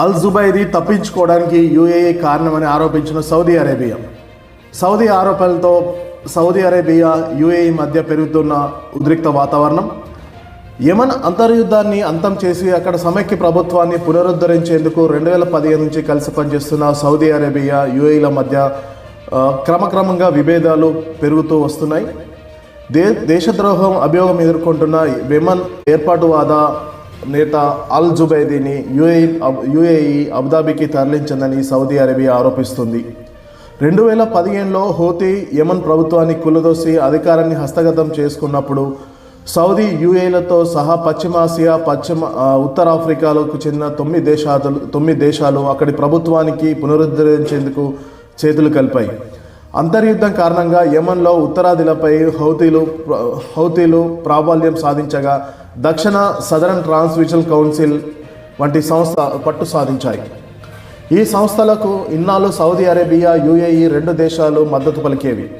అల్ Zubaidi తప్పించుకోవడానికి UAE కారణమని ఆరోపించిన సౌదీ అరేబియా. సౌదీ ఆరోపణలతో సౌదీ అరేబియా యుఏఈ మధ్య పెరుగుతున్న ఉద్రిక్త వాతావరణం. యమన్ అంతర్యుద్ధాన్ని అంతం చేసి అక్కడ సమైక్య ప్రభుత్వాన్ని పునరుద్ధరించేందుకు రెండు వేల పదిహేను నుంచి కలిసి పనిచేస్తున్న సౌదీ అరేబియా యుఏఈల మధ్య క్రమక్రమంగా విభేదాలు పెరుగుతూ వస్తున్నాయి. దే దేశద్రోహం అభియోగం ఎదుర్కొంటున్న యమన్ ఏర్పాటువాద నేత అల్ జుబైదీని యుఏఈ యుఏఈ అబుదాబికి తరలించిందని సౌదీ అరేబియా ఆరోపిస్తుంది. రెండు వేల పదిహేనులో హోతీ యమన్ ప్రభుత్వాన్ని కులదోసి అధికారాన్ని హస్తగతం చేసుకున్నప్పుడు సౌదీ యుఏలతో సహా పశ్చిమాసియా పశ్చిమ ఆ, ఉత్తర చెందిన తొమ్మిది దేశాలు తొమ్మిది దేశాలు అక్కడి ప్రభుత్వానికి పునరుద్ధరించేందుకు చేతులు కలిపాయి. అంతర్యుద్ధం కారణంగా యమన్లో ఉత్తరాదిలపై హౌతీలు హౌతీలు ప్రాబల్యం సాధించగా దక్షిణ సదరన్ ట్రాన్స్విజల్ కౌన్సిల్ వంటి సంస్థ పట్టు సాధించాయి. ఈ సంస్థలకు ఇన్నాళ్ళు సౌదీ అరేబియా యుఏఈ రెండు దేశాలు మద్దతు పలికేవి.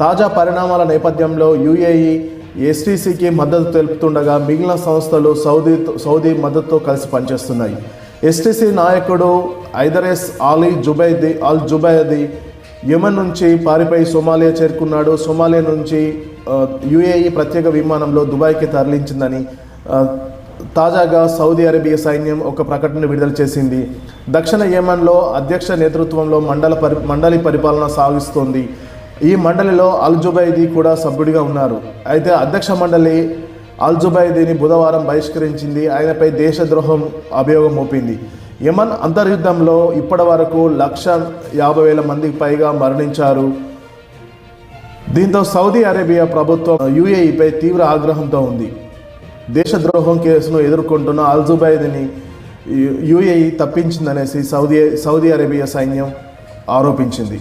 తాజా పరిణామాల నేపథ్యంలో యుఏఈ ఎస్టీసీకి మద్దతు తెలుపుతుండగా మిగిలిన సంస్థలు సౌదీ సౌదీ మద్దతుతో కలిసి పనిచేస్తున్నాయి. ఎస్టీసీ నాయకుడు ఐదరెస్ ఆలీ జుబైది అల్ జుబైది యమన్ నుంచి పారిపోయి సోమాలియా చేరుకున్నాడు. సోమాలియా నుంచి యుఏఈ ప్రత్యేక విమానంలో దుబాయ్కి తరలించిందని తాజాగా సౌదీ అరేబియా సైన్యం ఒక ప్రకటన విడుదల చేసింది. దక్షిణ యమన్లో అధ్యక్ష నేతృత్వంలో మండల పరి మండలి పరిపాలన సాగిస్తోంది. ఈ మండలిలో అల్ జుబైదీ కూడా సభ్యుడిగా ఉన్నారు. అయితే అధ్యక్ష మండలి అల్ జుబైదీని బుధవారం బహిష్కరించింది. ఆయనపై దేశద్రోహం అభియోగం మోపింది. యమన్ అంతర్యుద్ధంలో ఇప్పటి వరకు లక్ష యాభై వేల మందికి పైగా మరణించారు. దీంతో సౌదీ అరేబియా ప్రభుత్వం యుఏఈపై తీవ్ర ఆగ్రహంతో ఉంది. దేశద్రోహం కేసును ఎదుర్కొంటున్న అల్జుబైద్ని యుఏఈ తప్పించిందనేసి సౌదీ సౌదీ అరేబియా సైన్యం ఆరోపించింది.